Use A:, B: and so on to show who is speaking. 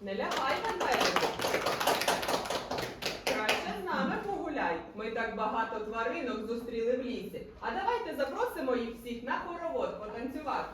A: Не лягай на березі. Краще з нами погуляй. Ми так багато тваринок зустріли в лісі. А давайте запросимо їх всіх на хоровод потанцювати.